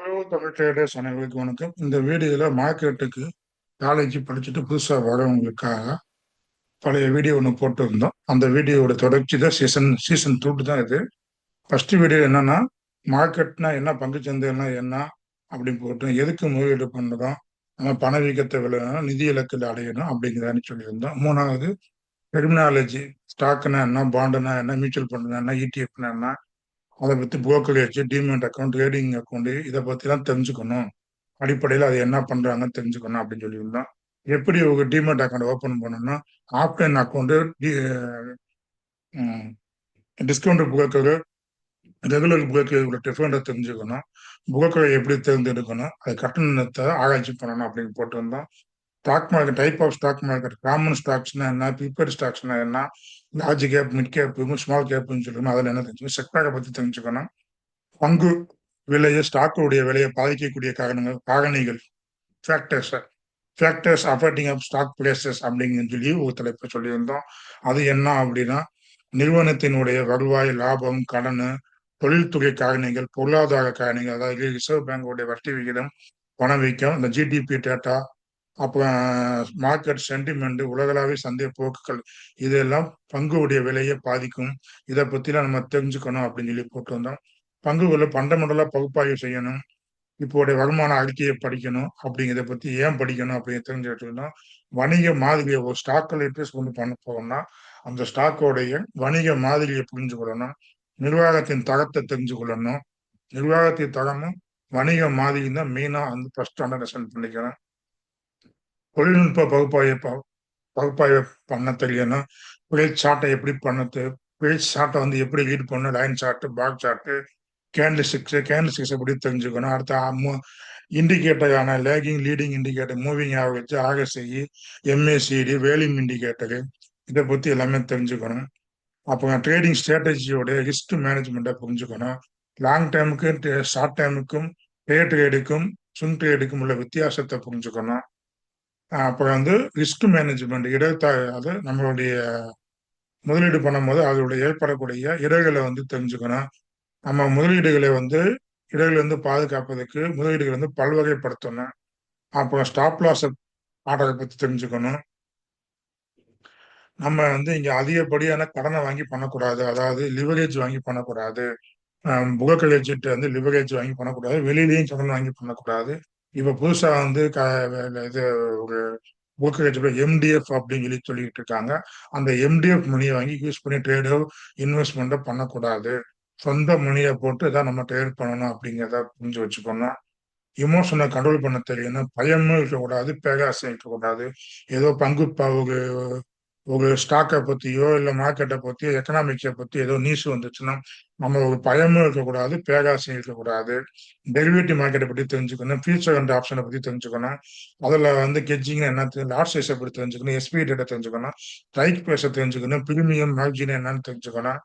Hello Tamil traders அனைவருக்கும் வணக்கம். இந்த வீடியோவில் மார்க்கெட்டுக்கு காலேஜ் படிச்சுட்டு புதுசாக வரவங்களுக்காக பழைய வீடியோ ஒன்று போட்டிருந்தோம். அந்த வீடியோவோட தொடர்ச்சி தான் சீசன் சீசன் டூட்டு தான் இது. ஃபர்ஸ்ட் வீடியோ என்னன்னா மார்க்கெட்னா என்ன பங்கு சந்தைன்னா என்ன அப்படின்னு போட்டு எதுக்கு முதலீடு பண்ணுறோம் நம்ம பணவீக்கத்தை விளையணும் நிதி இலக்கில் அடையணும் அப்படிங்கிறதான்னு சொல்லியிருந்தோம். மூணாவது டெர்மினாலஜி ஸ்டாக்குனா என்ன பாண்டுனா என்ன மியூச்சுவல் ஃபண்ட்னா என்ன இடிஎஃப்னா என்ன அதை பற்றி brokerage demat account trading account இதை பற்றிலாம் தெரிஞ்சுக்கணும். அடிப்படையில் அது என்ன பண்ணுறாங்கன்னு தெரிஞ்சுக்கணும் அப்படின்னு சொல்லியிருந்தோம். எப்படி ஒரு டிமெண்ட் அக்கௌண்ட் ஓப்பன் பண்ணணும்னா offline account discount broker regular புரோக்கரோட டிஃபரெண்ட்டை தெரிஞ்சுக்கணும். புரோக்கரை எப்படி தேர்ந்தெடுக்கணும் அது கட்டணத்தை ஆராய்ச்சி பண்ணணும் அப்படின்னு போட்டிருந்தோம். Stock market type of stock market common ஸ்டாக்ஸ்னா என்ன ப்ரிப்பேர்ட் ஸ்டாக்ஸ்னா என்ன large cap mid cap small கேப்னு சொல்லணும் அதில் என்ன தெரிஞ்சுக்கணும்? செக்டாரை பற்றி தெரிஞ்சுக்கணும். பங்கு விலையை ஸ்டாக்குடைய விலையை பாதிக்கக்கூடிய காரணங்கள் காரணிகள் factors factors affecting of stock prices அப்படிங்கன்னு சொல்லி ஒரு தலைப்பு சொல்லியிருந்தோம். அது என்ன அப்படின்னா நிறுவனத்தினுடைய வருவாய் லாபம் கடன் தொழில்துறை காரணிகள் பொருளாதார காரணிகள் அதாவது ரிசர்வ் பேங்கோடைய வட்டி விகிதம் பணவீக்கம் இந்த ஜிடிபி டேட்டா அப்புறம் மார்க்கெட் சென்டிமெண்ட் உலகளாவிய சந்தை போக்குகள் இதெல்லாம் பங்குடைய விலையை பாதிக்கும். இதை பத்திலாம் நம்ம தெரிஞ்சுக்கணும் அப்படின்னு சொல்லி போட்டு வந்தோம். பங்குகளை பண்டமெண்டலா பகுப்பாய்வு செய்யணும். இப்போடைய வருமான அறிக்கையை படிக்கணும். அப்படிங்கிறத பத்தி ஏன் படிக்கணும் அப்படின்னு தெரிஞ்சுக்கிட்டு இருந்தோம். வணிக மாதிரியை ஒரு ஸ்டாக்கில் எப்படி கொண்டு பண்ண போகணும்னா அந்த ஸ்டாக்கோடைய வணிக மாதிரியை புரிஞ்சு கொள்ளணும் நிர்வாகத்தின் தரத்தை தெரிஞ்சு கொள்ளணும் நிர்வாகத்தின் தரமும் வணிக மாதிரி தான் மெயினாக வந்து ஃபர்ஸ்ட் அண்டர்ஸ்டாண்ட் பண்ணிக்கிறேன் தொழில்நுட்ப பகுப்பாய்வு பகுப்பாய்வை பண்ண தெரியணும். பிழை சாட்டை எப்படி பண்ணது பிழை சார்ட்டை வந்து எப்படி லீட் பண்ணணும்? Line chart bar chart candlestick candlestick எப்படி தெரிஞ்சுக்கணும்? அடுத்த இண்டிகேட்டரான lagging leading indicator moving average RSI MACD whaling indicator இதை பற்றி எல்லாமே தெரிஞ்சுக்கணும். அப்புறம் ட்ரேடிங் ஸ்ட்ராட்டஜியோட ரிஸ்க் மேனேஜ்மெண்ட்டை புரிஞ்சுக்கணும். லாங் டைமுக்கும் ஷார்ட் டைமுக்கும் டே ட்ரேடுக்கும் சுன் ட்ரேடுக்கும் உள்ள வித்தியாசத்தை புரிஞ்சுக்கணும். அப்புறம் வந்து ரிஸ்க் மேனேஜ்மெண்ட் இடத்தா அது நம்மளுடைய முதலீடு பண்ணும்போது அதோடைய ஏற்படக்கூடிய இடர்களை வந்து தெரிஞ்சுக்கணும். நம்ம முதலீடுகளை வந்து இடர்கள் பாதுகாப்பதற்கு முதலீடுகளை வந்து பல்வகைப்படுத்தணும். அப்புறம் ஸ்டாப் லாஸ் ஆர்டரை பற்றி தெரிஞ்சுக்கணும். நம்ம வந்து இங்கே அதிகப்படியான கடனை வாங்கி பண்ணக்கூடாது. அதாவது லிவரேஜ் வாங்கி பண்ணக்கூடாது. புகக்கலேஜிட்டு வந்து லிவரேஜ் வாங்கி பண்ணக்கூடாது. வெளியிலையும் கடன் வாங்கி பண்ணக்கூடாது. இப்போ புதுசாக வந்து க இது ஒரு புரோக்கரேஜ் எம்டிஎஃப் அப்படின்னு சொல்லி சொல்லிட்டு இருக்காங்க. அந்த எம்டிஎஃப் மணியை வாங்கி யூஸ் பண்ணி ட்ரேடோ இன்வெஸ்ட்மெண்ட்டோ பண்ணக்கூடாது. சொந்த மணியை போட்டு தான் நம்ம ட்ரேட் பண்ணணும் அப்படிங்கிறத புரிஞ்சு வச்சுக்கணும். இமோஷனை கண்ட்ரோல் பண்ண தெரியணும். பயமும் இருக்கக்கூடாது பேகாசம் இருக்கக்கூடாது. ஏதோ பங்கு ஒரு ஒரு ஸ்டாக்கை பத்தியோ இல்லை மார்க்கெட்டை பத்தியோ எக்கனாமிக்ஸை பத்தி ஏதோ நியூஸ் வந்துச்சுன்னா நம்ம ஒரு பயமும் இருக்கக்கூடாது பேகாசியும் இருக்கக்கூடாது. டெரிவேட்டிவ் மார்க்கெட்டை பத்தி தெரிஞ்சுக்கணும் ஃபியூச்சர் அண்ட் ஆப்ஷனை பத்தி தெரிஞ்சுக்கணும். அதுல வந்து கெஜிங் என்ன லார்ட் சைஸை பத்தி தெரிஞ்சுக்கணும் எஸ்பி டேட்டை தெரிஞ்சுக்கணும் ஸ்ட்ரைக் ப்ரைஸை தெரிஞ்சுக்கணும் பிரீமியம் மார்ஜின் என்னன்னு தெரிஞ்சுக்கணும்.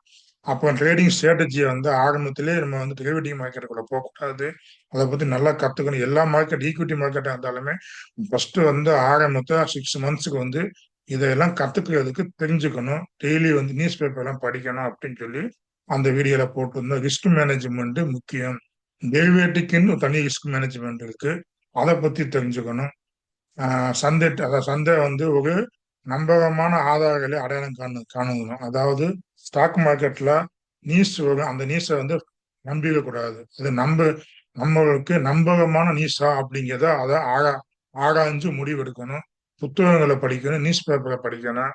அப்போ ட்ரேடிங் ஸ்ட்ராட்டஜியை வந்து ஆரம்பத்திலே நம்ம வந்து டெரிவேட்டிவ் மார்க்கெட்டுக்குள்ள போகக்கூடாது. அதை பத்தி நல்லா கத்துக்கணும். எல்லா மார்க்கெட் ஈக்விட்டி மார்க்கெட்டாக இருந்தாலுமே ஃபர்ஸ்ட் வந்து ஆரம்பத்தை சிக்ஸ் மந்த்ஸுக்கு வந்து இதையெல்லாம் கத்துக்கிறதுக்கு தெரிஞ்சுக்கணும். டெய்லி வந்து நியூஸ் பேப்பர் எல்லாம் படிக்கணும் அப்படின்னு சொல்லி அந்த வீடியோல போட்டிருந்தோம். ரிஸ்க் மேனேஜ்மெண்ட் முக்கியம். டெரிவேட்டிக்குன்னு தனி ரிஸ்க் மேனேஜ்மெண்ட் இருக்கு. அதை பத்தி தெரிஞ்சுக்கணும். சந்தை அதாவது சந்தை வந்து ஒரு நம்பகமான ஆதாரங்களை அடையாளம் காண காணணும் அதாவது ஸ்டாக் மார்க்கெட்ல நியூஸ் வரும் அந்த நியூஸை வந்து நம்பிடக்கூடாது அது நம்ப நம்மளுக்கு நம்பகமான நியூஸா அப்படிங்கிறத அதை ஆரா ஆராய்ஞ்சு முடிவெடுக்கணும். புத்தகங்களை படிக்கணும் நியூஸ் பேப்பரை படிக்கணும்.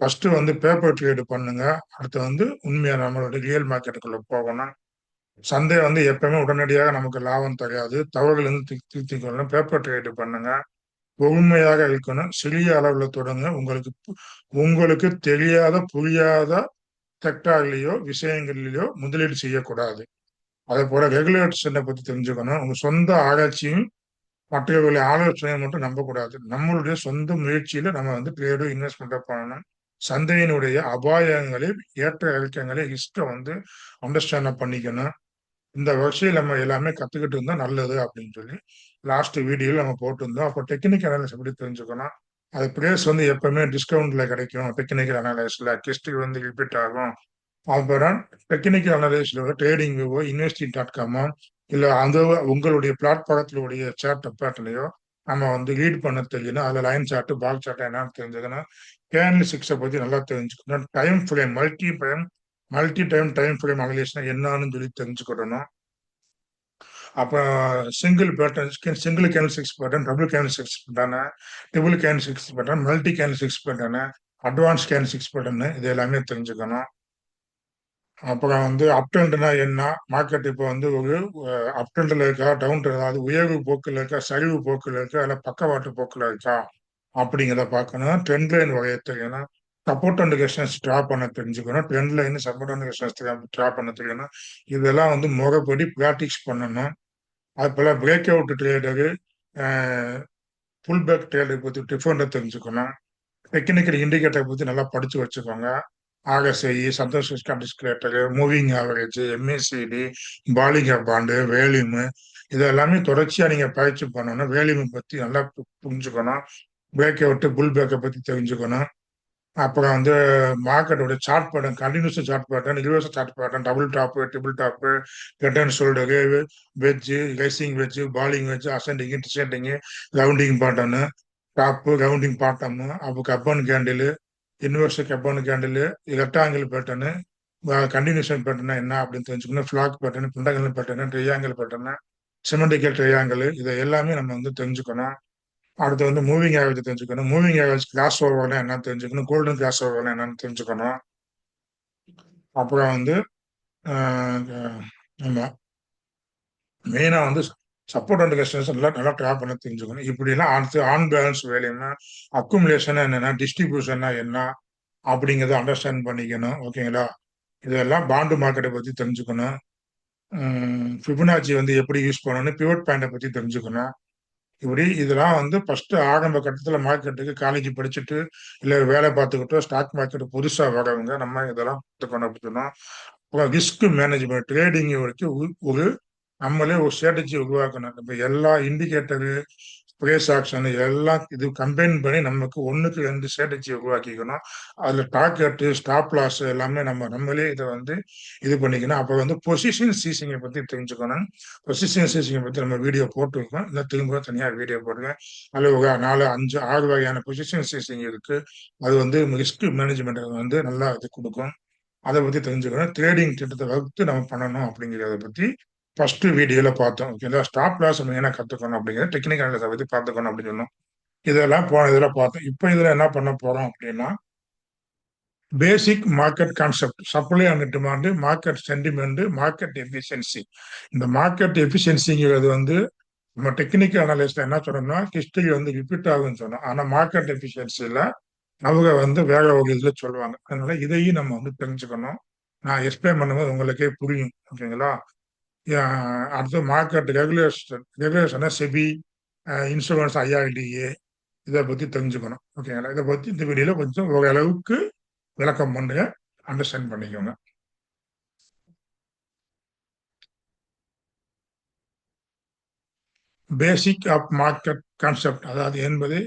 ஃபர்ஸ்ட் வந்து பேப்பர் ட்ரேடு பண்ணுங்க. அடுத்து வந்து உண்மையாக நம்மளோட ரியல் மார்க்கெட்டுக்குள்ள போகணும். சந்தை வந்து எப்பயுமே உடனடியாக நமக்கு லாபம் தெரியாது தவறுகள் இருந்து திருத்தி கொள்ளணும் பேப்பர் ட்ரேடு பண்ணுங்க. பொறுமையாக இருக்கணும். சிறிய அளவில் தொடங்க. உங்களுக்கு உங்களுக்கு தெரியாத புரியாத செக்டார்லேயோ விஷயங்கள்லயோ முதலீடு செய்யக்கூடாது. அதே போல ரெகுலேட்டர்ஸனை பற்றி தெரிஞ்சுக்கணும். உங்கள் சொந்த ஆராய்ச்சியும் மற்றவர்களை ஆலோசனை மட்டும் நம்பக்கூடாது. நம்மளுடைய சொந்த முயற்சியில நம்ம வந்து ட்ரேடு இன்வெஸ்ட்மெண்ட் பண்ணணும். சந்தையினுடைய அபாயங்களை ஏற்ற இலக்கியங்களை ஹிஸ்டரை வந்து அண்டர்ஸ்டாண்ட் பண்ணிக்கணும். இந்த வரிசையில் நம்ம எல்லாமே கத்துக்கிட்டு இருந்தா நல்லது அப்படின்னு சொல்லி லாஸ்ட் வீடியோவில் நம்ம போட்டிருந்தோம். அப்போ டெக்னிக்கல் அனாலிஸ் எப்படி தெரிஞ்சுக்கணும் அது பிளேஸ் வந்து எப்பவுமே டிஸ்கவுண்ட்ல கிடைக்கும். டெக்னிக்கல் அனாலிஸ்ல கிஸ்ட் வந்து ரிப்பீட் ஆகும். அப்புறம் டெக்னிக்கல் அனாலிஸ்ல ட்ரேடிங் விவோ இன்வெஸ்டிங் டாட் காமோ இல்லை அந்த உங்களுடைய பிளாட்ஃபாரத்தினுடைய சேட் பேட்டர்லையோ நம்ம வந்து லீட் பண்ண தெரியணும் அதில் லைன் சார்ட்டு பால் சார்ட்டு என்னன்னு தெரிஞ்சதுன்னா கேண்டல் சிக்ஸை பற்றி நல்லா தெரிஞ்சுக்கணும். Time frame multi time multi time time frame அனலைஸ்னா என்னன்னு சொல்லி தெரிஞ்சுக்கிடணும். அப்புறம் single pattern single can six pattern double can six pattern double can six pattern multi can six pattern advance can six pattern இது எல்லாமே தெரிஞ்சுக்கணும். அப்புறம் வந்து அப்டெண்ட்னா என்ன? மார்க்கெட் இப்போ வந்து ஒரு அப்டெண்ட்ல இருக்கா? டவுன் அதாவது உயர்வு போக்கில் இருக்கா? சரிவு போக்கில் இருக்கா? இல்லை பக்கவாட்டு போக்கில் இருக்கா? அப்படிங்கிறத பார்க்கணும். ட்ரெண்ட் லைன் வகையை தெரியணும் சப்போர்ட் அண்ட் கெஸ்டன்ஸ் ட்ரா பண்ண தெரிஞ்சுக்கணும். Trend line support and resistance draw பண்ண தெரியணும் இதெல்லாம் வந்து முறைப்படி ப்ராக்டிக்ஸ் பண்ணணும். அது போல் break out trader pullback trader பற்றி டிஃபரெண்ட்டை தெரிஞ்சுக்கணும். டெக்னிக்கல் இண்டிகேட்டரை பற்றி நல்லா படித்து வச்சுக்கோங்க. ஆர்எஸ்ஐ சந்தோஷ் டிஸ்கிரேட்டரு மூவிங் ஆவரேஜ் எம்ஏசிடி பாலிகா பாண்டு வேலிமு இது எல்லாமே தொடர்ச்சியாக நீங்கள் பயிற்சி பண்ணணும். வேலிமு பற்றி நல்லா புரிஞ்சுக்கணும். பிரேக்கை விட்டு புல் பேக்கை பற்றி தெரிஞ்சுக்கணும். அப்புறம் வந்து மார்க்கெட்டோட chart pattern continuous chart pattern reverse chart pattern double top triple top return shoulder wedge rising wedge falling wedge ascending descending rounding pattern top rounding bottom அப்போ cup and handle universal cup and handle rectangle pattern continuation பேட்டர்னா என்ன அப்படின்னு தெரிஞ்சுக்கணும். Flag pattern பிண்டகல் pattern triangle pattern symmetrical triangle இதை எல்லாமே நம்ம வந்து தெரிஞ்சுக்கணும். அடுத்து வந்து மூவிங் ஆவரேஜ் தெரிஞ்சுக்கணும். மூவிங் ஆவரேஜ் கிளாஸ் ஓவர்னா என்னன்னு தெரிஞ்சுக்கணும். கோல்டன் கிளாஸ் ஓவர்னா என்னன்னு தெரிஞ்சுக்கணும். அப்புறம் வந்து ஆமாம் மெயினாக வந்து சப்போர்ட் அண்ட் கஸ்டமர்ஸ் நல்லா நல்லா ட்ராப் பண்ண தெரிஞ்சுக்கணும். இப்படிலாம் அடுத்து ஆன் பேலன்ஸ் வேலைன்னா அக்குமுலேஷன் என்னென்ன டிஸ்ட்ரிபியூஷன்னா என்ன அப்படிங்கிறத அண்டர்ஸ்டாண்ட் பண்ணிக்கணும். ஓகேங்களா இதெல்லாம் பாண்டு மார்க்கெட்டை பற்றி தெரிஞ்சுக்கணும். ஃபிபனாச்சி வந்து எப்படி யூஸ் பண்ணணும் பிவட் பேண்டை பற்றி தெரிஞ்சுக்கணும். இப்படி இதெல்லாம் வந்து ஃபர்ஸ்ட் ஆரம்ப கட்டத்தில் மார்க்கெட்டுக்கு காலேஜ் படிச்சுட்டு இல்லை வேலை பார்த்துக்கிட்டோ ஸ்டாக் மார்க்கெட் புதுசாக வரவங்க நம்ம இதெல்லாம் பார்த்துக்கணும் அப்படின்னா அப்புறம் ரிஸ்க் மேனேஜ்மெண்ட் ட்ரேடிங் வரைக்கும் ஒரு நம்மளே ஒரு ஸ்ட்ராட்டஜி உருவாக்கணும். இப்போ எல்லா இண்டிகேட்டரு ப்ரேஸ் ஆக்ஷன் எல்லாம் இது கம்பைன் பண்ணி நமக்கு ஒன்றுக்கு ரெண்டு ஸ்ட்ராட்டஜி உருவாக்கிக்கணும். அதில் டார்கெட்டு ஸ்டாப் லாஸ் எல்லாமே நம்ம நம்மளே இதை வந்து இது பண்ணிக்கணும். அப்போ வந்து பொசிஷன் சீசிங்கை பற்றி தெரிஞ்சுக்கணும். பொசிஷன் சீசிங்கை பற்றி நம்ம வீடியோ போட்டுருக்கோம். இல்லை திரும்ப தனியாக வீடியோ போடுவேன் அதில் ஒரு நாலு அஞ்சு ஆறு வகையான பொசிஷன் சீசிங் இருக்குது அது வந்து ரிஸ்க் மேனேஜ்மெண்ட் வந்து நல்லா இது கொடுக்கும். அதை பற்றி தெரிஞ்சுக்கணும். ட்ரேடிங் திட்டத்தை வகுத்து நம்ம பண்ணணும் அப்படிங்கிறத பற்றி ஃபர்ஸ்ட் வீடியோல பார்த்தோம். ஓகேங்களா? ஸ்டாப் லாஸ் நம்ம என்ன கற்றுக்கணும் அப்படிங்கிறது டெக்னிக்கல் அனாலிசிஸை பற்றி பார்த்துக்கணும் அப்படின்னு சொன்னோம். இதெல்லாம் போன இதில் பார்த்தோம். இப்போ இதில் என்ன பண்ண போகிறோம் அப்படின்னா basic market concept supply and demand market sentiment market efficiency இந்த மார்க்கெட் எஃபிஷியன்சிங்கிறது வந்து நம்ம டெக்னிக்கல் அனாலிஸ்ட் என்ன சொன்னோம்னா ஹிஸ்டரி வந்து ரிப்பீட் ஆகுதுன்னு சொன்னோம். ஆனால் மார்க்கெட் எஃபிஷியன்சியில் அவங்க வந்து வேற ஒரு சொல்லுவாங்க. அதனால இதையும் நம்ம வந்து தெரிஞ்சுக்கணும். நான் எக்ஸ்பிளைன் பண்ணும்போது உங்களுக்கே புரியும். ஓகேங்களா? அடுத்து மார்க்கெட் ரெகுலேஷன் ரெகுலேஷனை செபி இன்சூரன்ஸ் ஐஆர்டிஏ இதை பற்றி தெரிஞ்சுக்கணும். ஓகேங்களா இதை பற்றி இந்த வீடியோவில் கொஞ்சம் ஓரளவுக்கு விளக்கம் பண்ணுங்க. அண்டர்ஸ்டாண்ட் பண்ணிக்கோங்க. பேசிக் ஆஃப் மார்க்கெட் கான்செப்ட் அதாவது என்பது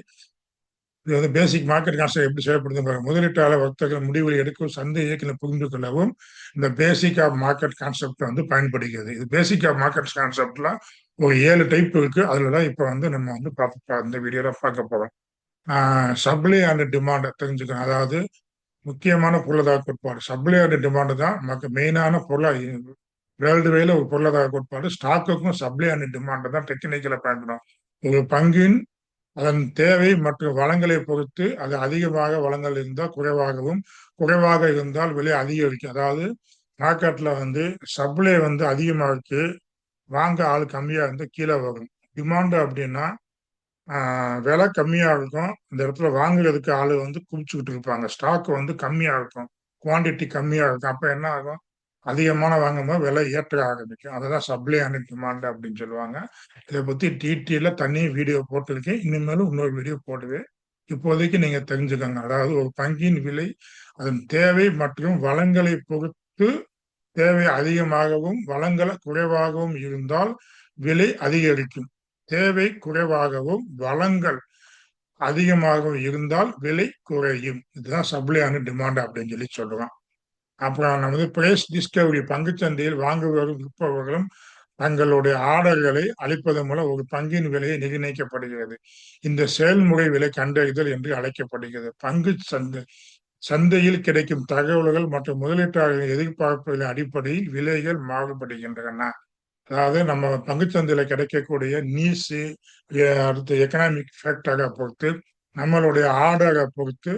இது வந்து பேசிக் மார்க்கெட் கான்செப்ட் எப்படி செயல்படுது முதலீட்டாளர் வர்த்தகர்கள் முடிவுகளை எடுக்கும் சந்தை இயக்கினை புரிந்து கொள்ளவும் இந்த பேசிக் ஆஃப் மார்க்கெட் கான்செப்ட் வந்து பயன்படுகிறது. இது பேசிக் ஆஃப் மார்க்கெட் கான்செப்ட்ல ஒரு ஏழு டைப் இருக்கு. அதுல தான் இப்போ வந்து நம்ம வந்து பார்த்து இந்த வீடியோல பார்க்க போறோம். சப்ளை அண்ட் டிமாண்ட் தெரிஞ்சுக்கணும். அதாவது முக்கியமான பொருளாதார கோட்பாடு. சப்ளை அண்ட் டிமாண்டு தான் நமக்கு மெயினான பொருளாதார வேர்ல்டு வேல ஒரு பொருளாதார கோட்பாடு. ஸ்டாக்குக்கும் சப்ளை அண்ட் டிமாண்ட் தான் டெக்னிக்கல பயன்படும். ஒரு பங்கின் அதன் தேவை மற்றும் வளங்களை பொறுத்து அது அதிகமாக வளங்கள் இருந்தால் குறைவாகவும் குறைவாக இருந்தால் விலை அதிகரிக்கும். அதாவது மார்க்கெட்ல வந்து சப்ளை வந்து அதிகமாக இருக்கு வாங்க ஆள் கம்மியா இருந்து கீழே வரும். டிமாண்ட் அப்படின்னா விலை கம்மியா இருக்கும். இந்த இடத்துல வாங்குறதுக்கு ஆளு வந்து குவிச்சுக்கிட்டு இருப்பாங்க. ஸ்டாக் வந்து கம்மியா இருக்கும். குவான்டிட்டி கம்மியா இருக்கும். அப்ப என்ன ஆகும்? அதிகமான வாங்கும்போது விலை ஏற்ற ஆரம்பிக்கும். அதுதான் சப்ளை அண்ட் டிமாண்ட் அப்படின்னு சொல்லுவாங்க. இதை பத்தி டீட்டெயில தனி வீடியோ போட்டிருக்கேன். இனிமேலும் இன்னொரு வீடியோ போடுவேன். இப்போதைக்கு நீங்க தெரிஞ்சுக்கோங்க. அதாவது ஒரு பங்கின் விலை அதன் தேவை மற்றும் வளங்களை பொறுத்து தேவை அதிகமாகவும் வளங்களை குறைவாகவும் இருந்தால் விலை அதிகரிக்கும். தேவை குறைவாகவும் வளங்கள் அதிகமாகவும் இருந்தால் விலை குறையும். இதுதான் சப்ளை அண்ட் டிமாண்ட் அப்படின்னு சொல்லி சொல்லுவான். அப்புறம் நமது பிரைஸ் டிஸ்கவரி பங்குச்சந்தையில் வாங்குபவர்களும் விற்பவர்களும் தங்களுடைய ஆர்டர்களை அளிப்பதன் மூலம் ஒரு பங்கின் விலையை நிர்ணயிக்கப்படுகிறது. இந்த செயல்முறை விலை கண்டறிதல் என்று அழைக்கப்படுகிறது. பங்கு சந்தை சந்தையில் கிடைக்கும் தகவல்கள் மற்றும் முதலீட்டாளர்களின் எதிர்பார்ப்புகளின் அடிப்படையில் விலைகள் மாறுபடுகின்றன. அதாவது நம்ம பங்குச்சந்தையில கிடைக்கக்கூடிய நீசு அடுத்து எக்கனாமிக் ஃபேக்டரை பொறுத்து நம்மளுடைய ஆர்டரை பொறுத்து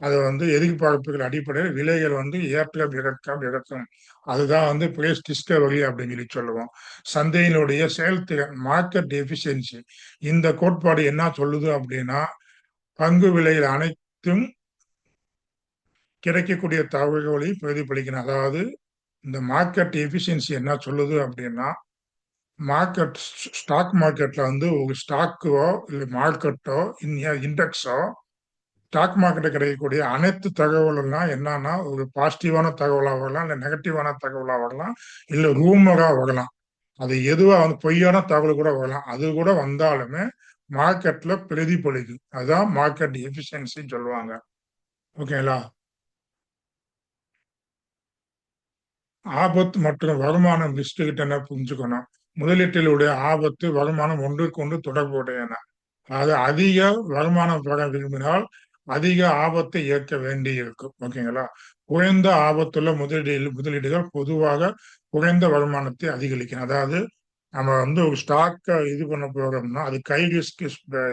அது வந்து எதிர்பார்ப்புகள் அடிப்படையில் விலைகள் வந்து ஏற்றம் இறக்கம் இறக்கும். அதுதான் வந்து பிரைஸ் டிஸ்கவரி அப்படின்னு சொல்லி சொல்லுவோம். சந்தையினுடைய செயல்திறன் மார்க்கெட் எஃபிஷியன்சி இந்த கோட்பாடு என்ன சொல்லுது அப்படின்னா பங்கு விலையில் அனைத்தும் கிடைக்கக்கூடிய தகவல்களை பிரதிபலிக்கணும் அதாவது இந்த மார்க்கெட் எஃபிஷியன்சி என்ன சொல்லுது அப்படின்னா மார்க்கெட் ஸ்டாக் மார்க்கெட்ல வந்து ஒரு ஸ்டாக்கோ இல்லை மார்க்கெட்டோ இன் இண்டெக்ஸோ ஸ்டாக் மார்க்கெட்டில் கிடைக்கக்கூடிய அனைத்து தகவல்கள்லாம் என்னன்னா ஒரு பாசிட்டிவான தகவலாக வரலாம் இல்லை நெகட்டிவான தகவலாக வரலாம் இல்லை ரூமராக வரலாம். அது எதுவாக வந்து பொய்யான தகவல் கூட வரலாம். அது கூட வந்தாலுமே மார்க்கெட்ல பிரதிபலிக்கும் அதுதான் மார்க்கெட் எஃபிஷியன்சின்னு சொல்லுவாங்க. ஓகேங்களா? ஆபத்து மற்றும் வருமானம் லிஸ்ட் கிட்ட என்ன புரிஞ்சுக்கணும்? முதலீட்டிலுடைய ஆபத்து வருமானம் ஒன்றுக்கு ஒன்று தொடர்புடையன. அது அதிக வருமானம் பெற விரும்பினால் அதிக ஆபத்தை ஏற்க வேண்டி இருக்கும் ஓகேங்களா? குறைந்த ஆபத்துள்ள முதலீடு முதலீடுகள் பொதுவாக குறைந்த வருமானத்தை அதிகரிக்கும். அதாவது நம்ம வந்து ஒரு ஸ்டாக்கை இது பண்ண போறோம்னா அது கை ரிஸ்க்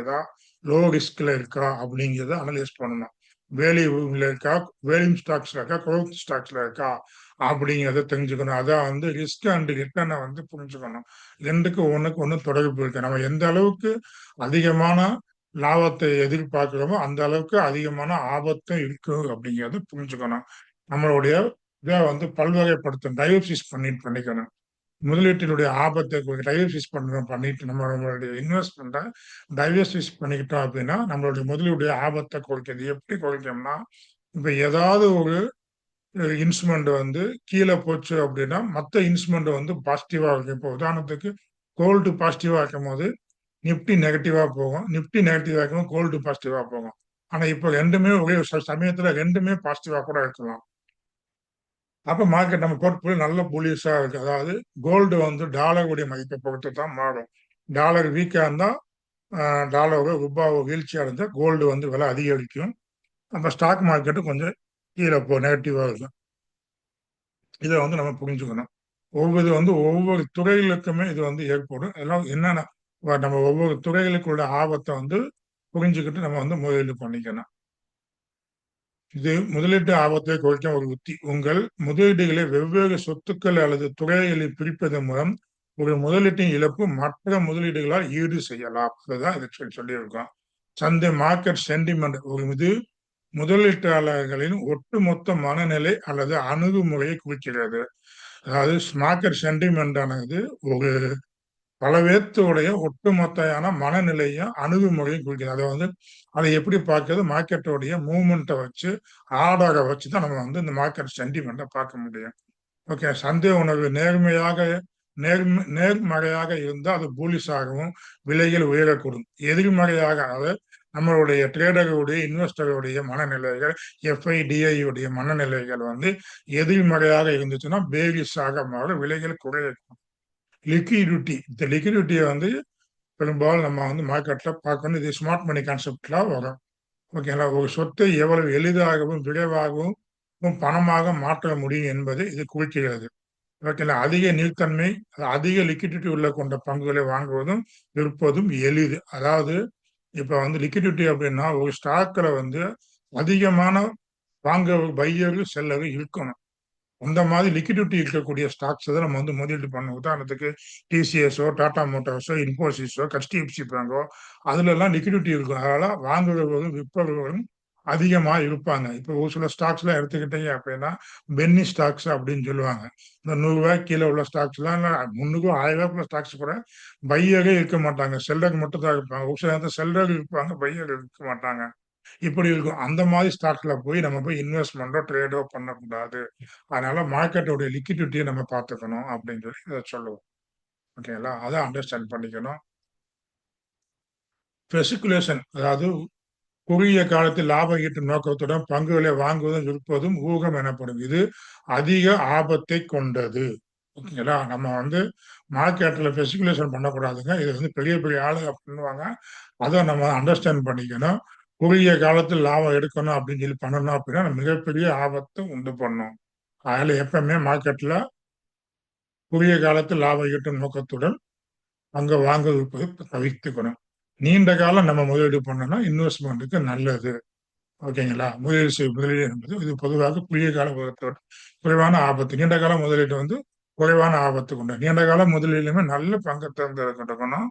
இதா லோ ரிஸ்க்ல இருக்கா அப்படிங்கிறத அனலைஸ் பண்ணணும். வேல்யூல இருக்கா வேல்யூம் ஸ்டாக்ஸ்ல இருக்கா குரோத் ஸ்டாக்ஸ்ல இருக்கா அப்படிங்கிறத தெரிஞ்சுக்கணும். அதான் வந்து ரிஸ்க் அண்ட் ரிட்டர்னை வந்து புரிஞ்சுக்கணும். ரெண்டுக்கு ஒண்ணுக்கு ஒன்று தொடர்பு இருக்கு. நம்ம எந்த அளவுக்கு அதிகமான லாபத்தை எதிர்பார்க்கிறோமோ அந்த அளவுக்கு அதிகமான ஆபத்தும் இருக்கு அப்படிங்கிறத புரிஞ்சுக்கணும். நம்மளுடைய இதை வந்து பல்வகைப்படுத்தும் டைவர்சிஸ் பண்ணிட்டு பண்ணிக்கணும். முதலீட்டினுடைய ஆபத்தை டைவர்சிஸ் பண்ணுறோம் பண்ணிட்டு நம்ம நம்மளுடைய இன்வெஸ்ட்மெண்ட்டை டைவர்சிஸ் பண்ணிக்கிட்டோம் அப்படின்னா நம்மளுடைய முதலீடைய ஆபத்தை குறைக்கிறது. எப்படி குறைக்கணும்னா இப்போ ஏதாவது ஒரு இன்ஸ்ட்ருமெண்ட் வந்து கீழே போச்சு அப்படின்னா மற்ற இன்ஸ்ட்ருமெண்ட் வந்து பாசிட்டிவாக இருக்கும் இப்போ உதாரணத்துக்கு கோல்டு பாசிட்டிவாக இருக்கும் போது நிப்டி நெகட்டிவா போகும். நிப்டி நெகட்டிவா இருக்கும் கோல்டு பாசிட்டிவா போகும். ஆனா இப்போ ரெண்டுமே ஒரே சமயத்துல ரெண்டுமே பாசிட்டிவா கூட இருக்கலாம். அப்ப மார்க்கெட் நம்ம போர்ட்ஃபோலியோ நல்ல புலிஸா இருக்கு. அதாவது கோல்டு வந்து டாலருடைய மதிப்பை பொறுத்து தான் மாறும் டாலர் வீக்கா இருந்தா டாலரோ ரூபாவோ வீழ்ச்சியா இருந்தா கோல்டு வந்து விலை அதிகரிக்கும். நம்ம ஸ்டாக் மார்க்கெட்டு கொஞ்சம் கீழே போ நெகட்டிவாக இருக்கும். இதை வந்து நம்ம புரிஞ்சுக்கணும். ஒவ்வொரு வந்து ஒவ்வொரு துறைகளுக்குமே இது வந்து ஏற்படும். எல்லாம் என்னென்ன நம்ம ஒவ்வொரு துறைகளுக்குள்ள ஆபத்தை வந்து புரிஞ்சுக்கிட்டு நம்ம வந்து முதலீடு பண்ணிக்கணும். இது முதலீட்டு ஆபத்தை குறைக்க ஒரு உத்தி. உங்கள் முதலீடுகளை வெவ்வேறு சொத்துக்கள் அல்லது துறைகளில் பிரிப்பதன் மூலம் ஒரு முதலீட்டின் இழப்பு மற்ற முதலீடுகளால் ஈடு செய்யலாம். அதுதான் இதை சொல்லியிருக்கோம். சந்தை மார்க்கெட் சென்டிமெண்ட் ஒரு இது முதலீட்டாளர்களின் ஒட்டுமொத்த மனநிலை அல்லது அணுகுமுறையை குறிக்கிறது. அதாவது மார்க்கெட் சென்டிமெண்ட் ஆனது ஒரு பலவேத்துடைய ஒட்டுமொத்தையான மனநிலையும் அணுகுமுறையும் குறிக்கிறது. அதை வந்து அதை எப்படி பார்க்கறது? மார்க்கெட்டோடைய மூவ்மெண்ட்டை வச்சு ஆடாக வச்சு தான் நம்ம வந்து இந்த மார்க்கெட் சென்டிமெண்ட்டை பார்க்க முடியும். ஓகே சந்தேக உணர்வு நேர்மையாக நேர்ம நேர்மறையாக இருந்தால் அது போலீஸாகவும் விலைகள் உயரக்கூடும். எதிர்மறையாக அதாவது நம்மளுடைய ட்ரேடர்களுடைய இன்வெஸ்டர்களுடைய மனநிலைகள் எஃப்ஐடிஐ மனநிலைகள் வந்து எதிர்மறையாக இருந்துச்சுன்னா பேரிஸாக மாற விலைகள் குறையக்கூடும். லிக்விடிட்டி இந்த லிக்விடிட்டியை வந்து பெரும்பாலும் நம்ம வந்து மார்க்கெட்டில் பார்க்கணும். இது ஸ்மார்ட் மணி கான்செப்ட்லாம் வரும். ஓகேங்களா ஒரு சொத்தை எவ்வளவு எளிதாகவும் விரைவாகவும் பணமாக மாற்ற முடியும் என்பதை இது குறிக்கிறது. ஓகேங்களா அதிக நீர்த்தன்மை அதிக லிக்விடிட்டி உள்ள கொண்ட பங்குகளை வாங்குவதும் விற்பதும் எளிது. அதாவது இப்போ வந்து லிக்விடிட்டி அப்படின்னா ஒரு ஸ்டாக்கில் வந்து அதிகமான வாங்க பையர்கள் செல்லர்கள் இருக்கணும். அந்த மாதிரி லிக்விடிட்டி இருக்கக்கூடிய ஸ்டாக்ஸ் தான் நம்ம வந்து முதலீடு பண்ணணும். உதாரணத்துக்கு டிசிஎஸோ டாடா மோட்டார்ஸோ இன்ஃபோசிஸோ கஸ்டிஎஃப்சி பேங்கோ அதுல எல்லாம் லிக்விடிட்டி இருக்கும். அதனால வாங்குபவர்களும் விற்பவர்களும் அதிகமாக இருப்பாங்க. இப்போ ஒரு சில ஸ்டாக்ஸ்லாம் எடுத்துக்கிட்டீங்க அப்படின்னா பென்னி ஸ்டாக்ஸ் அப்படின்னு சொல்லுவாங்க. இந்த நூறுரூவாய் கீழே உள்ள ஸ்டாக்ஸ்லாம் முன்னுக்கும் ஆயிரம் ரூபாய்க்குள்ள ஸ்டாக்ஸ் கூட பையரே இருக்க மாட்டாங்க. செல்லர் மட்டும் தான் இருப்பாங்க. ஒரு சில நேரத்தில் செல்லர் இருப்பாங்க பையர் இருக்க மாட்டாங்க. இப்படி இருக்கும். அந்த மாதிரி ஸ்டாக்ல போய் நம்ம போய் இன்வெஸ்ட்மெண்ட்டோ ட்ரேடோ பண்ணக்கூடாது. அதனால மார்க்கெட்டோடைய லிக்விடிட்டியை நம்ம பார்த்துக்கணும் அப்படின்னு சொல்லி இதை சொல்லுவோம். ஓகேங்களா அதை அண்டர்ஸ்டாண்ட் பண்ணிக்கணும். ஸ்பெசிகுலேஷன் அதாவது குறுகிய காலத்தில் லாபம் ஈட்டும் நோக்கத்துடன் பங்குகளை வாங்குவதும் விற்பதும் ஊகம் எனப்படும். இது அதிக ஆபத்தை கொண்டது. ஓகேங்களா நம்ம வந்து மார்க்கெட்டில் ஸ்பெசிகுலேஷன் பண்ணக்கூடாதுங்க. இது வந்து பெரிய பெரிய ஆளுங்க பண்ணுவாங்க. அதை நம்ம அண்டர்ஸ்டாண்ட் பண்ணிக்கணும். குறுகிய காலத்தில் லாபம் எடுக்கணும் அப்படின்னு சொல்லி பண்ணணும் அப்படின்னா மிகப்பெரிய ஆபத்தை உண்டு பண்ணும். அதில் எப்பவுமே மார்க்கெட்டில் குறுகிய காலத்தில் லாபம் ஈட்டும் நோக்கத்துடன் அங்கே வாங்க விற்பது தவிர்த்துக்கணும். நீண்ட காலம் நம்ம முதலீடு பண்ணோம்னா இன்வெஸ்ட்மெண்ட்டுக்கு நல்லது. ஓகேங்களா? முதலீடு செய்ய முதலீடு என்பது இது பொதுவாக குறுகிய கால முதலீட்டோட குறைவான ஆபத்து. நீண்ட கால முதலீடு வந்து குறைவான ஆபத்து கொண்டு நீண்ட கால முதலீடுலையுமே நல்ல பங்கு தேர்ந்தெடுக்கணும்.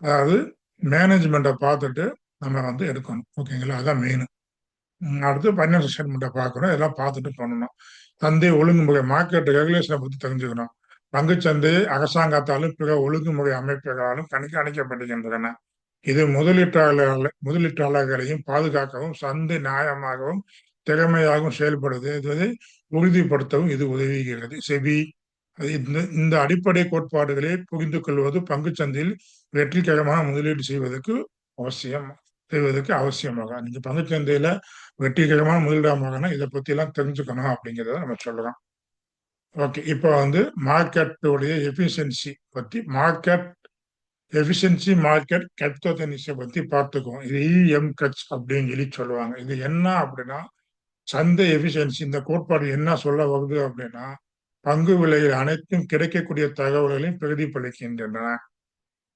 அதாவது மேனேஜ்மெண்ட்டை பார்த்துட்டு நம்ம வந்து எடுக்கணும். ஓகேங்களா? அதான் மெயின் அடுத்து பைனான்சியல் ஸ்டேட்மெண்ட்டை பார்க்கணும். இதெல்லாம் பார்த்துட்டு பண்ணணும். சந்தை ஒழுங்குமுறை மார்க்கெட் ரெகுலேஷனை பற்றி தெரிஞ்சுக்கணும். பங்குச்சந்தை அரசாங்கத்தாலும் பிற ஒழுங்குமுறை அமைப்புகளாலும் கண்காணிக்கப்படுகின்றன இது முதலீட்டாளர்கள் முதலீட்டாளர்களையும் பாதுகாக்கவும் சந்தை நியாயமாகவும் திறமையாகவும் செயல்படுவதை உறுதிப்படுத்தவும் இது உதவுகிறது. செபி இந்த இந்த அடிப்படை கோட்பாடுகளை புரிந்து கொள்வது பங்குச்சந்தையில் சந்தையில் முதலீடு செய்வதற்கு அவசியம். செய்வதற்கு அவசியமாக நீங்க பங்கு சந்தையில வெற்றிகரமான முதலீடாகனா இதை பத்தி எல்லாம் தெரிஞ்சுக்கணும் அப்படிங்கிறத நம்ம சொல்றோம் ஓகே இப்போ வந்து மார்க்கெட்டுடைய எஃபிஷியன்சி பத்தி மார்க்கெட் எஃபிஷியன்சி மார்க்கெட் கெப்டோதனிஸை பத்தி பார்த்துக்குவோம். இது இஎம் கட்ச் அப்படின்னு சொல்லி சொல்லுவாங்க. இது என்ன அப்படின்னா சந்தை எஃபிஷியன்சி இந்த கோட்பாடு என்ன சொல்ல வருது அப்படின்னா பங்கு விலையில் அனைத்தும் கிடைக்கக்கூடிய தகவல்களையும் பிரதிபலிக்கின்றன.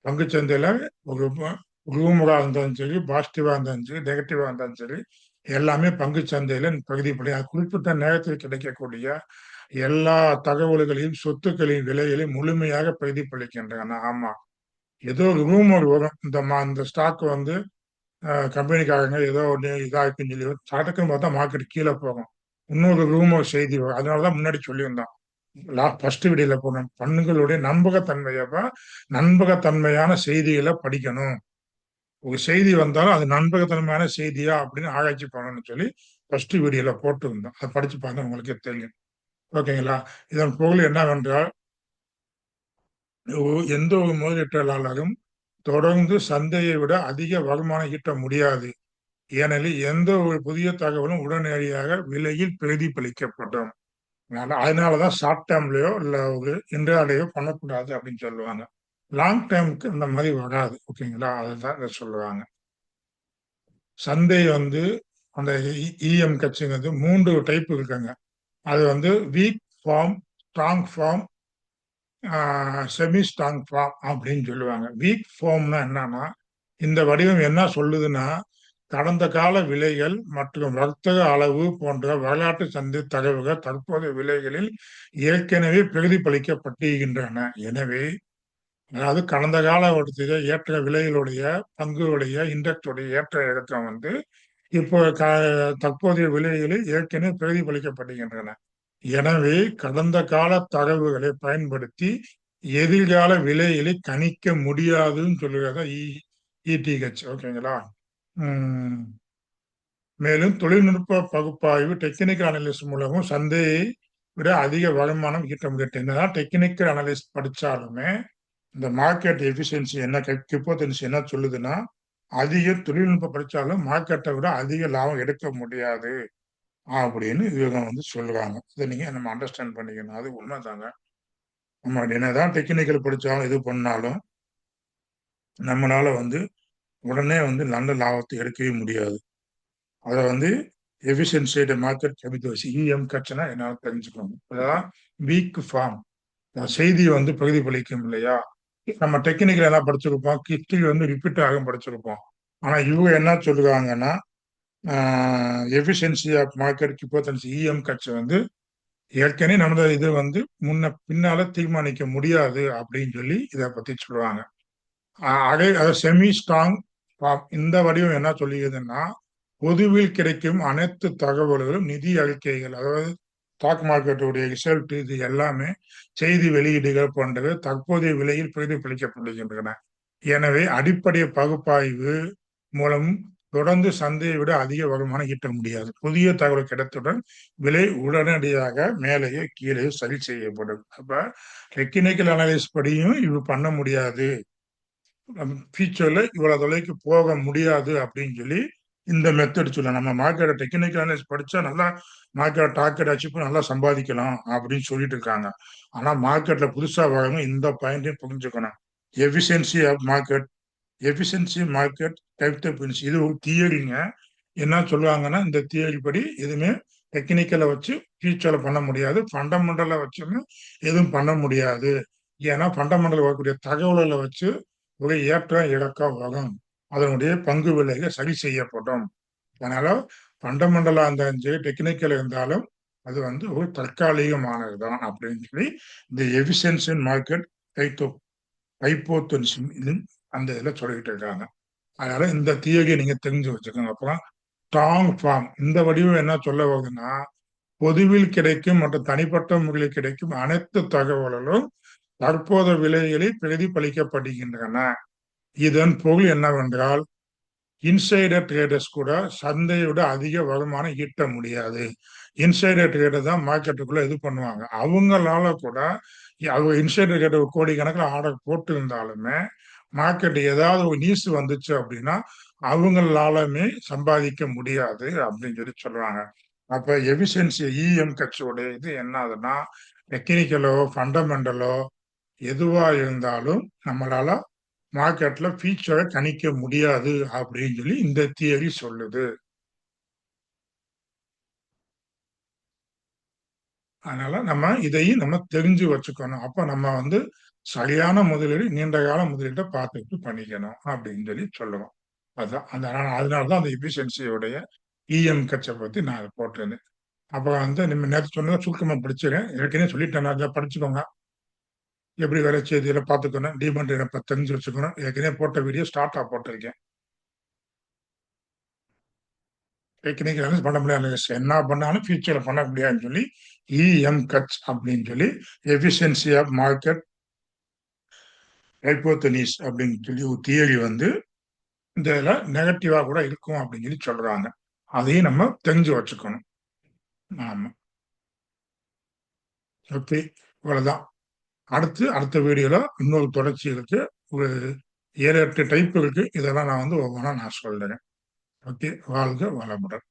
பங்கு சந்தையில ஒரு ரூமுகா இருந்தாலும் சரி பாசிட்டிவா இருந்தாலும் சரி நெகட்டிவா இருந்தாலும் சரி எல்லாமே பங்கு சந்தையில பிரதிபலி குறிப்பிட்ட நேரத்தில் கிடைக்கக்கூடிய எல்லா தகவல்களையும் சொத்துக்களின் விலைகளையும் முழுமையாக பிரதிபலிக்கின்றன. ஆமா. ஏதோ ஒரு ரூமர் வரும். இந்த மா இந்த ஸ்டாக் வந்து கம்பெனிக்காரங்க ஏதோ ஒன்று இதாகிப்புன்னு சொல்லி சடக்குன்னு பார்த்தா மார்க்கெட் கீழே போகும். இன்னொரு ரூமர் செய்தி வரும். அதனாலதான் முன்னாடி சொல்லியிருந்தோம். ஃபர்ஸ்ட் வீடியோல போனோம். பண்ணுங்களுடைய நம்பகத்தன்மையப்ப நம்பகத்தன்மையான செய்திகளை படிக்கணும். ஒரு செய்தி வந்தாலும் அது நண்பகத்தனமான செய்தியா அப்படின்னு ஆராய்ச்சி பண்ணணும்னு சொல்லி ஃபர்ஸ்ட் வீடியோல போட்டிருந்தோம். அதை படிச்சு பார்த்தா உங்களுக்கே தெரியும். ஓகேங்களா? இதன் பொருள் என்னவென்றால் எந்த ஒரு முதலீட்டாளரும் தொடர்ந்து சந்தையை விட அதிக வருமானம் ஈட்ட முடியாது. ஏனெனில் எந்த ஒரு புதிய தகவலும் உடனடியாக விலையில் பிரதிபலிக்கப்படும். அதனாலதான் ஷார்ட் டேர்ம்லயோ இல்ல ஒரு இன்றையாலையோ பண்ணக்கூடாது அப்படின்னு சொல்லுவாங்க. லாங் டைமுக்கு இந்த மாதிரி வராது ஓகேங்களா? அதுதான் இதை சொல்லுவாங்க. சந்தை வந்து அந்த e, இஎம் கட்சிங்கிறது மூன்று டைப் இருக்காங்க. அது வந்து weak form strong form semi strong form அப்படின்னு சொல்லுவாங்க. வீக் ஃபார்ம்னா என்னன்னா இந்த வடிவம் என்ன சொல்லுதுன்னா கடந்த கால விலைகள் மற்றும் வர்த்தக அளவு போன்ற வரலாற்று சந்தை தகவல்கள் தற்போதைய விலைகளில் ஏற்கனவே பிரதிபலிக்கப்படுகின்றன எனவே அதாவது கடந்த காலகட்டத்தில் ஏற்ற விலைகளுடைய பங்குடைய இண்டெக்ஸுடைய ஏற்ற இறக்கம் வந்து இப்போ தற்போதைய விலைகளில் ஏற்கனவே பிரதிபலிக்கப்படுகின்றன. எனவே கடந்த கால தரவுகளை பயன்படுத்தி எதிர்கால விலைகளை கணிக்க முடியாதுன்னு சொல்லுறத இடிஹெச் ஓகேங்களா? மேலும் தொழில்நுட்ப பகுப்பாய்வு டெக்னிக்கல் அனலிஸ்ட் மூலமும் சந்தையை விட அதிக வருமானம் ஈட்ட முடியும். என்னதான் டெக்னிக்கல் அனலிஸ்ட் படித்தாலுமே இந்த மார்க்கெட் எஃபிஷியன்சி என்ன கிப்போதன்சி என்ன சொல்லுதுன்னா அதிக தொழில்நுட்பம் படித்தாலும் மார்க்கெட்டை விட அதிக லாபம் எடுக்க முடியாது அப்படின்னு இவங்க வந்து சொல்லுவாங்க இதை நீங்கள் நம்ம அண்டர்ஸ்டாண்ட் பண்ணிக்கணும். அது உண்மை தாங்க நம்ம என்னதான் டெக்னிக்கல் படித்தாலும் இது பண்ணாலும் நம்மளால வந்து உடனே வந்து நல்ல லாபத்தை எடுக்கவே முடியாது. அதை வந்து எஃபிஷியன்சியோட மார்க்கெட் கெமிக்கல்ஸ் இஎம் கட்சினா என்னால் தெரிஞ்சுக்கணும். அதான் வீக் ஃபார்ம் செய்தியை வந்து பிரதிபலிக்கும் இல்லையா? நம்ம டெக்னிக்கல் என்ன படிச்சிருப்போம். கிஸ்டி வந்து ரிப்பீட் ஆகும் படிச்சிருப்போம். ஆனா இவங்க என்ன சொல்லுவாங்கன்னா efficiency of market hypothesis EM கட்சி வந்து ஏற்கனவே நமது இது வந்து முன்ன பின்னால தீர்மானிக்க முடியாது அப்படின்னு சொல்லி இதை பத்தி சொல்லுவாங்க அதே அதை செமி ஸ்ட்ராங் இந்த வடிவம் என்ன சொல்லியதுன்னா பொதுவில் கிடைக்கும் அனைத்து தகவல்களும் நிதி அறிக்கைகள். அதாவது ஸ்டாக் மார்க்கெட்டுடைய ரிசல்ட் இது எல்லாமே செய்தி வெளியீடுகள் போன்றவை தற்போதைய விலையில் பிரதிபலிக்கப்படுகின்றன எனவே அடிப்படை பகுப்பாய்வு மூலம் தொடர்ந்து சந்தையை விட அதிக வருமானம் ஈட்ட முடியாது. புதிய தகவல் கிடைத்தவுடன் விலை உடனடியாக மேலேயோ கீழே சரி செய்யப்படும். அப்ப டெக்னிக்கல் அனலைஸ் படியும் இது பண்ண முடியாது. ஃபியூச்சர்ல இவ்வளவு தொலைக்கு போக முடியாது அப்படின்னு சொல்லி இந்த மெத்தட் சொல்ல நம்ம மார்க்கெட்டை டெக்னிக்கல் அனலிஸ்ட் படிச்சா நல்லா மார்க்கெட் டார்கெட் அச்சீவ் நல்லா சம்பாதிக்கலாம் அப்படின்னு சொல்லிட்டு இருக்காங்க. ஆனா மார்க்கெட்ல புதுசா வாங்க இந்த பாயிண்டையும் புரிஞ்சுக்கணும். Efficiency of market efficiency market type டெபின்சி இது ஒரு தியரிங்க என்ன சொல்லுவாங்கன்னா இந்த தியரி படி எதுவுமே டெக்னிக்கலை வச்சு ஃபியூச்சர்ல பண்ண முடியாது. ஃபண்டமெண்டலை வச்சுமே எதுவும் பண்ண முடியாது. ஏன்னா ஃபண்டமெண்டல் வரக்கூடிய தகவல்களை வச்சு ஒரு ஏற்றம் இறக்கம் வரும். அதனுடைய பங்கு விலைகள் சரி செய்யப்படும். அதனால ஃபண்டமெண்டலா இருந்தாலும் சரி டெக்னிக்கல் இருந்தாலும் அது வந்து ஒரு தற்காலிகமானது தான் அப்படின்னு சொல்லி இந்த எஃபிஷியன்சி மார்க்கெட் கைத்தோ கைப்போத்தன்சி அந்த இதில் சொல்லிக்கிட்டு இருக்காங்க. அதனால இந்த தியரியை நீங்க தெரிஞ்சு வச்சுக்கோங்க. அப்புறம் ஸ்ட்ராங் ஃபார்ம் இந்த வடிவம் என்ன சொல்ல போகுதுன்னா பொதுவில் கிடைக்கும் மற்றும் தனிப்பட்ட முறையில் கிடைக்கும் அனைத்து தகவல்களும் தற்போத விலைகளில் பிரதிபலிக்கப்படுகின்றன. இதன் பொருள் என்னவென்றால் இன்சைடர் ட்ரேடர்ஸ் கூட சந்தையோட அதிக வருமானம் ஈட்ட முடியாது. இன்சைடர் ட்ரேடர் தான் மார்க்கெட்டுக்குள்ள இது பண்ணுவாங்க. அவங்களால கூட அவங்க இன்சைடர் ட்ரேடர் கோடி கணக்கில் ஆர்டர் போட்டு இருந்தாலுமே மார்க்கெட் ஏதாவது ஒரு நியூஸ் வந்துச்சு அப்படின்னா அவங்களாலுமே சம்பாதிக்க முடியாது அப்படின்னு சொல்லி சொல்றாங்க. அப்ப எஃபிஷியன்சி இஎம் கட்சியோட இது என்ன ஆகுதுன்னா டெக்னிக்கலோ ஃபண்டமெண்டலோ எதுவா இருந்தாலும் நம்மளால மார்க்கெட்ல ஃபியூச்சரை கணிக்க முடியாது அப்படின்னு சொல்லி இந்த தியரி சொல்லுது. அதனால நம்ம இதையும் நம்ம தெரிஞ்சு வச்சுக்கணும். அப்ப நம்ம வந்து சரியான முதலீடு நீண்ட கால முதலீட்டை பார்த்துட்டு பண்ணிக்கணும் அப்படின்னு சொல்லி சொல்லுவோம் அதுதான் அந்த அதனாலதான் அந்த எஃபிஷியன்சியோடைய இஎம் கட்சை பத்தி நான் போட்டிருந்தேன். அப்ப வந்து நம்ம நேற்று சொன்னதை சுருக்கமா படிச்சிருக்கேன். ஏற்கனவே சொல்லிட்டேன் அதை படிச்சுக்கோங்க. எப்படி வேலை செய்தியெல்லாம் பார்த்துக்கணும் டிமெண்ட் இப்போ தெரிஞ்சு வச்சுக்கணும் ஏற்கனவே போட்ட வீடியோ ஸ்டார்டா போட்டிருக்கேன். டெக்னிக்கல் பண்ண முடியாது? என்ன பண்ணாலும் ஃபியூச்சரில் பண்ண முடியாதுன்னு சொல்லி இஎம் கட்ச் அப்படின்னு சொல்லி எஃபிஷியன்சி ஆஃப் மார்க்கெட் ஹைப்போத்தனிஸ் அப்படின்னு சொல்லி ஒரு தியரி வந்து இந்த இதில் நெகட்டிவாக கூட இருக்கும் அப்படின்னு சொல்லி சொல்கிறாங்க அதையும் நம்ம தெரிஞ்சு வச்சுக்கணும். ஆமாம் ஓகே. இவ்வளோதான் அடுத்து அடுத்த வீடியோல இன்னொரு தொடர்ச்சி இருக்கு ஒரு ஏழு எட்டு டைப்புகளுக்கு இதெல்லாம் நான் வந்து ஒவ்வொன்றா நான் சொல்றேன். ஓகே வாழ்க வளமுடன்.